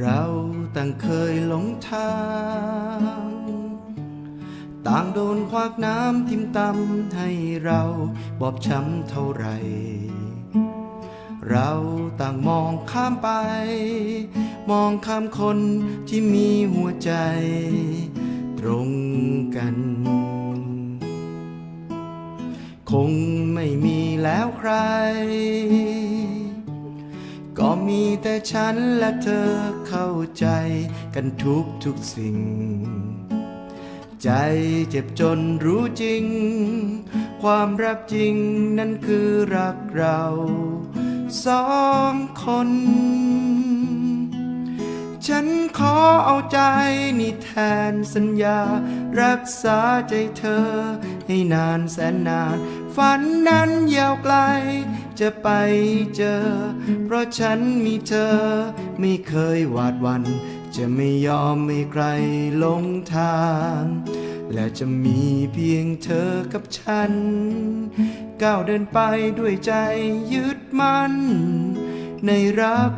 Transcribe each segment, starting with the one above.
เราต่างเคยหลงทาง ต่างโดนควักน้ำทิมตำให้เราบอบช้ำเท่าไร เราต่างมองข้ามไป มองข้ามคนที่มีหัวใจตรงกัน คงไม่มีแล้วใคร มีแต่ฉันและเธอเข้าใจกันทุกทุกสิ่ง ใจเจ็บจนรู้จริง ความรักจริงนั่นคือรักเราสองคน ฉันขอเอาใจนี่แทนสัญญา รักษาใจเธอ ให้นานแสนนาน ฝันนั้นยาวไกล จะไปเจอ เพราะฉันมีเธอ ไม่เคยหวาดวัน จะไม่ยอมให้ใครหลงทาง และจะมีเพียงเธอกับฉัน ก้าวเดินไปด้วยใจยึดมั่นในรัก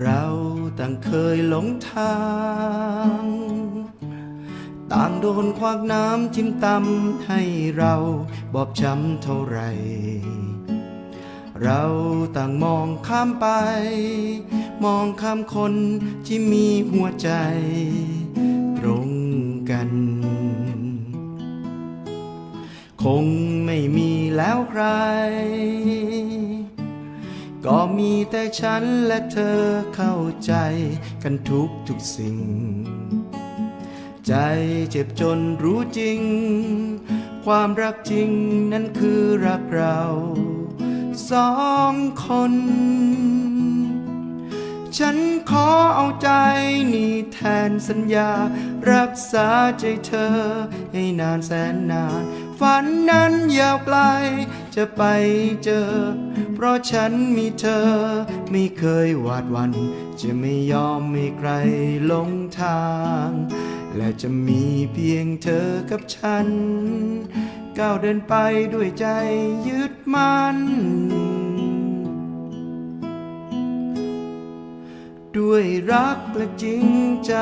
เราต่างเคยหลงทาง ต่างโดนควักน้ำจิ้มตำให้เราบอบช้ำเท่าไร เราต่างมองข้ามไป มองข้ามคนที่มีหัวใจ ตรงกัน คงไม่มีแล้วใคร ก็มีแต่ฉันและเธอเข้าใจกันทุกทุกๆสิ่ง ใจเจ็บจนรู้จริง ความรักจริงนั้นคือรักเราสองคน ฉันขอเอาใจนี่แทนสัญญา รักษาใจเธอ ให้นานแสนนาน ฝันนั้นยาวไกลจะไปเจอ ราะฉันมีเธอ ไม่เคยหวาดวัน จะไม่ยอมให้ใครหลงทาง และจะมีเพียงเธอกับฉัน ก้าวเดินไปด้วยใจยึดมั่นด้วยรักและจริงใจ